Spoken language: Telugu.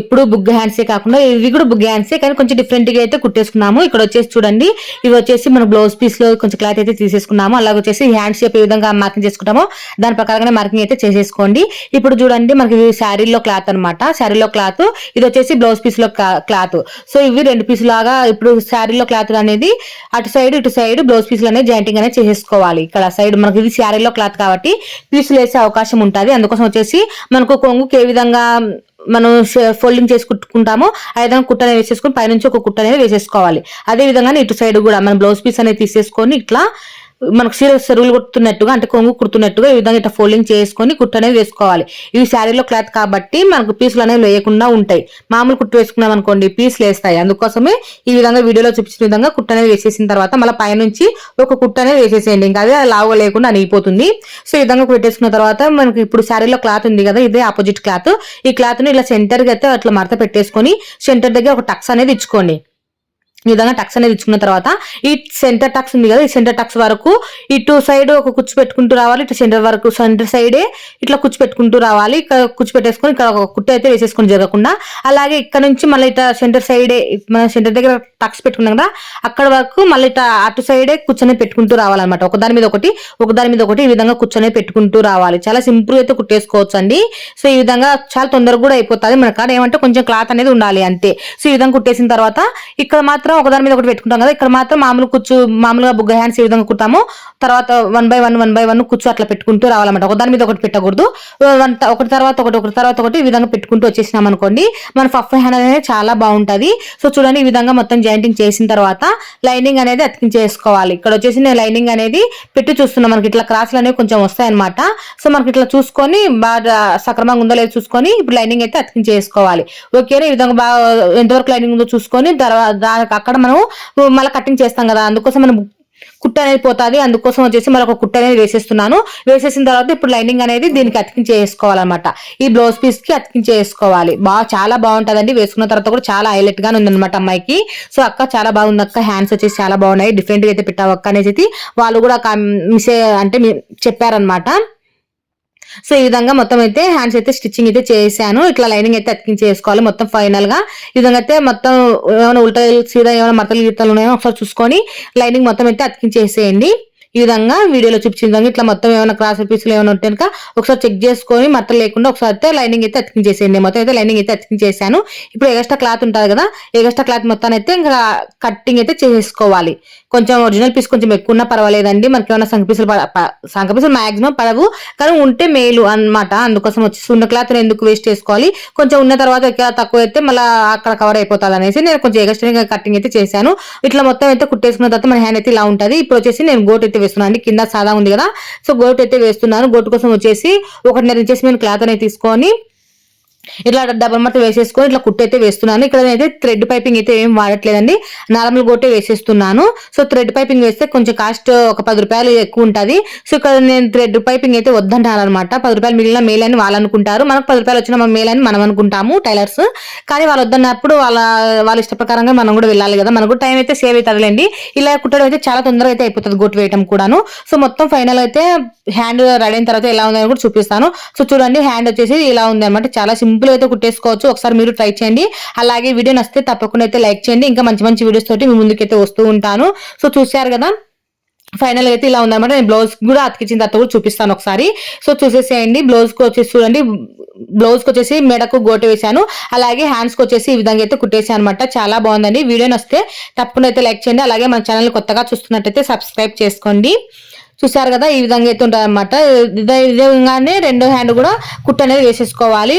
ఎప్పుడు బుగ్గ హ్యాండ్సే కాకుండా ఇవి కూడా బుగ్గ హ్యాండ్సే కానీ కొంచెం డిఫరెంట్గా అయితే కుట్టేసుకున్నాము. ఇక్కడ వచ్చేసి చూడండి ఇవి వచ్చేసి మన బ్లౌజ్ పీస్లో కొంచెం క్లాత్ అయితే తీసేసుకున్నాము. అలాగే వచ్చేసి హ్యాండ్ షేప్ ఏ విధంగా మార్కింగ్ చేసుకుంటామో దాని ప్రకారంగా మార్కింగ్ అయితే చేసేసుకోండి. ఇప్పుడు చూడండి మనకి శారీలో క్లాత్ అనమాట శారీలో క్లాత్ ఇది వచ్చేసి బ్లౌజ్ పీస్లో క్లాత్ సో ఇవి రెండు పీస్ లాగా ఇప్పుడు శారీలో క్లాత్ అనేది అటు సైడ్ ఇటు సైడ్ బ్లౌజ్ పీసులు అనేది జాయింటింగ్ అనేది చేసేసుకోవాలి. ఇక్కడ సైడ్ మనకి ఇది శారీలో క్లాత్ కాబట్టి పీసులు వేసే అవకాశం ఉంటుంది. అందుకోసం వచ్చేసి మనకు కొంగుకి ఏ విధంగా మనం ఫోల్డింగ్ చేసి కుట్టుకుంటామో విధంగా కుట్ట అనేది వేసేసుకొని పైనుంచి ఒక కుట్ట అనేది వేసేసుకోవాలి. అదే విధంగా ఇటు సైడ్ కూడా మనం బ్లౌజ్ పీస్ అనేది తీసేసుకొని ఇట్లా మనకు సీర సెరువులు కుడుతున్నట్టుగా అంటే కొంగు కుడుతున్నట్టుగా ఈ విధంగా ఇట్లా ఫోల్డింగ్ చేసుకొని కుట్టు అనేది వేసుకోవాలి. ఇవి శారీలో క్లాత్ కాబట్టి మనకు పీసులు అనేవి వేయకుండా ఉంటాయి. మామూలు కుట్టు వేసుకున్నాం అనుకోండి పీసులు వేస్తాయి. అందుకోసమే ఈ విధంగా వీడియోలో చూపించిన విధంగా కుట్టు అనేది వేసేసిన తర్వాత మళ్ళీ పైనుంచి ఒక కుట్టు అనేది వేసేసేయండి. ఇంకా అదే లావుగా లేకుండా అనిగిపోతుంది. సో ఈ విధంగా పెట్టేసుకున్న తర్వాత మనకి ఇప్పుడు శారీలో క్లాత్ ఉంది కదా ఇదే ఆపోజిట్ క్లాత్. ఈ క్లాత్ను ఇలా సెంటర్కి అయితే అట్లా మడత పెట్టేసుకొని సెంటర్ దగ్గర ఒక టక్స్ అనేది ఇచ్చుకోండి. ఈ విధంగా టక్స్ అనేది ఇచ్చుకున్న తర్వాత ఈ సెంటర్ టక్స్ ఉంది కదా ఈ సెంటర్ టక్స్ వరకు ఇటు సైడ్ ఒక కుచ్చు పెట్టుకుంటూ రావాలి ఇటు సెంటర్ వరకు సెంటర్ సైడే ఇట్లా కుచ్చు పెట్టుకుంటూ రావాలి ఇక్కడ కుచ్చు పెట్టేసుకొని ఇక్కడ ఒక కుట్టు అయితే వేసేసుకొని జరగకుండా. అలాగే ఇక్కడ నుంచి మళ్ళీ ఇట్లా సెంటర్ సైడే మన సెంటర్ దగ్గర టక్స్ పెట్టుకున్నాం కదా అక్కడ వరకు మళ్ళీ ఇట్లా అటు సైడే కూర్చొని పెట్టుకుంటూ రావాలన్నమాట. ఒక దాని మీద ఒకటి ఒక దాని మీద ఒకటి ఈ విధంగా కూర్చొని పెట్టుకుంటూ రావాలి. చాలా సింపుల్ అయితే కుట్టేసుకోవచ్చు అండి. సో ఈ విధంగా చాలా తొందరగా కూడా అయిపోతుంది. మన కాడ ఏమంటే కొంచెం క్లాత్ అనేది ఉండాలి అంతే. సో ఈ విధంగా కుట్టేసిన తర్వాత ఇక్కడ మాత్రం ఒక దాని మీద ఒకటి పెట్టుకుంటాం కదా. ఇక్కడ మాత్రం మామూలు కుచ్చు మామూలుగా బుగ్గ హ్యాండ్స్ ఈ విధంగా కుట్టాము తర్వాత one by one one by one కుచ్చు అట్లా పెట్టుకుంటూ రావాలన్నమాట. ఒక దాని మీద ఒకటి పెట్టకూడదు. వన్ ఒకటి తర్వాత ఒకటి ఒకటి తర్వాత ఒకటి ఈ విధంగా పెట్టుకుంటూ వచ్చేసినాం అనుకోండి మన ఫఫ్ హ్యాండ్ అనేది చాలా బాగుంటది. సో చూడండి ఈ విధంగా మొత్తం జాయింటింగ్ చేసిన తర్వాత లైనింగ్ అనేది అతికించేసుకోవాలి. ఇక్కడ వచ్చేసి నేను లైనింగ్ అనేది పెట్టి చూస్తున్నాం. మనకి ఇట్లా క్రాస్లు అనేవి కొంచెం వస్తాయన్నమాట. సో మనకి ఇట్లా చూసుకొని బాగా సక్రమంగా ఉందో లేదో చూసుకొని ఇప్పుడు లైనింగ్ అయితే అతికించేసుకోవాలి. ఓకేనా? ఈ విధంగా బాగా ఎంతవరకు లైనింగ్ ఉందో చూసుకొని తర్వాత దానికి అక్కడ మనం మళ్ళీ కటింగ్ చేస్తాం కదా అందుకోసం మనం కుట్ట అనేది పోతుంది అందుకోసం వచ్చేసి మరొక కుట్ట అనేది వేసేస్తున్నాను. వేసేసిన తర్వాత ఇప్పుడు లైనింగ్ అనేది దీనికి అతికించేసుకోవాలన్నమాట ఈ బ్లౌజ్ పీస్కి అతికించేసుకోవాలి బాగా చాలా బాగుంటుందండి. వేసుకున్న తర్వాత కూడా చాలా హైలైట్గా ఉందన్నమాట అమ్మాయికి. సో అక్క చాలా బాగుంది అక్క. హ్యాండ్స్ వచ్చేసి చాలా బాగున్నాయి. డిఫరెంట్గా అయితే పెట్టావు అక్క అనేసి వాళ్ళు కూడా మిస్ అంటే చెప్పారనమాట సో ఈ విధంగా మొత్తం అయితే హ్యాండ్స్ అయితే స్టిచ్చింగ్ అయితే చేశాను. ఇట్లా లైనింగ్ అయితే అతికించేసుకోవాలి మొత్తం ఫైనల్గా ఈ విధంగా అయితే మొత్తం ఏమైనా ఉల్టా సీదా ఏమైనా మరతలు గీతలు ఉన్నాయో ఒకసారి చూసుకొని లైనింగ్ మొత్తం అయితే అతికించేసేయండి. ఈ విధంగా వీడియోలో చూపించిన విధంగా ఇట్లా మొత్తం ఏమైనా క్రాస్ పీసులు ఏమైనా ఉంటే కనుక ఒకసారి చెక్ చేసుకొని మట్టలు లేకుండా ఒకసారి అయితే లైనింగ్ అయితే అతికించేసేయండి. మొత్తం అయితే లైనింగ్ అయితే అతికించేసాను ఇప్పుడు ఎగస్ట్రా క్లాత్ ఉంటుంది కదా ఎగస్ట్రా క్లాత్ మొత్తాన్ని అయితే ఇంకా కట్టింగ్ అయితే చేసుకోవాలి. కొంచెం ఒరిజినల్ పీస్ కొంచెం ఎక్కువ ఉన్నా పర్వాలేదండి. మనకి ఏమైనా సంఖ పీసులు పడ- పీసులు మాక్సిమం పడవు. కానీ ఉంటే మేలు అన్నమాట. అందుకోసం వచ్చి ఉన్న క్లాత్ ఎందుకు వేస్ట్ చేసుకోవాలి? కొంచెం ఉన్న తర్వాత తక్కువ అయితే మళ్ళీ అక్కడ కవర్ అయిపోతుంది అనేసి నేను కొంచెం ఎగస్ట్రీగా కటింగ్ అయితే చేశాను. ఇట్లా మొత్తం అయితే కుట్టేసుకున్న తర్వాత మన హ్యాండ్ అయితే ఇలా ఉంటుంది. ఇప్పుడు వచ్చేసి నేను గోట్ అయితే వేస్తున్నాను అండి. కింద సాదా ఉంది కదా. సో గోట్ అయితే వేస్తున్నాను. గోటు కోసం వచ్చేసి ఒకటిన్నర ఇంచెస్ నేను క్లాత్ అనేది తీసుకొని ఇట్లా డబల్ మట్ట వేసేసుకొని ఇట్లా కుట్టయితే వేస్తున్నాను. ఇక్కడ నేనైతే థ్రెడ్ పైపింగ్ అయితే ఏం వాడట్లేదండి. నార్మల్ గోటే వేసేస్తున్నాను. సో థ్రెడ్ పైపింగ్ వేస్తే కొంచెం కాస్ట్ ఒక పది రూపాయలు ఎక్కువ ఉంటుంది. సో ఇక్కడ నేను థ్రెడ్ పైపింగ్ అయితే వద్దంటాను అనమాట. పది రూపాయలు మిగిలిన మేల్ అని వాళ్ళు అనుకుంటారు. మనకు పది రూపాయలు వచ్చిన మేల్ అని మనం అనుకుంటాము టైలర్స్ కానీ వాళ్ళు వద్దన్నప్పుడు వాళ్ళ వాళ్ళ ఇష్ట ప్రకారంగా మనం కూడా వెళ్ళాలి కదా. మనకు టైం అయితే సేవ్ అవుతుందిలేండి. ఇలా కుట్టడం అయితే చాలా తొందరగా అయితే అయిపోతుంది గోటు వేయటం కూడాను. సో మొత్తం ఫైనల్ అయితే హ్యాండ్ రెడీ అయిన తర్వాత ఎలా ఉందని కూడా చూపిస్తాను. సో చూడండి హ్యాండ్ వచ్చేసి ఇలా ఉంది అనమాట చాలా సింపుల్ అయితే కుట్టేసుకోవచ్చు. ఒకసారి మీరు ట్రై చేయండి. అలాగే వీడియో నచ్చితే తప్పకుండా అయితే లైక్ చేయండి. ఇంకా మంచి మంచి వీడియోస్ తోటి మీ ముందుకైతే వస్తూ ఉంటాను. సో చూశారు కదా? ఫైనల్ అయితే ఇలా ఉందన్నమాట. నేను బ్లౌజ్ కూడా అతికించిన తర్వాత కూడా చూపిస్తాను ఒకసారి. సో చూసేసేయండి. బ్లౌజ్కి వచ్చేసి చూడండి. బ్లౌజ్కి వచ్చేసి మెడకు గోటు వేసాను అలాగే హ్యాండ్స్కి వచ్చేసి ఈ విధంగా అయితే కుట్టేసాను అనమాట చాలా బాగుందండి. వీడియో వస్తే తప్పకుండా అయితే లైక్ చేయండి. అలాగే మన ఛానల్ కొత్తగా చూస్తున్నట్టయితే సబ్స్క్రైబ్ చేసుకోండి. చూసారు కదా? ఈ విధంగా అయితే ఉంటుంది అనమాట ఇదే విధంగానే రెండో హ్యాండ్ కూడా కుట్ట అనేది వేసేసుకోవాలి.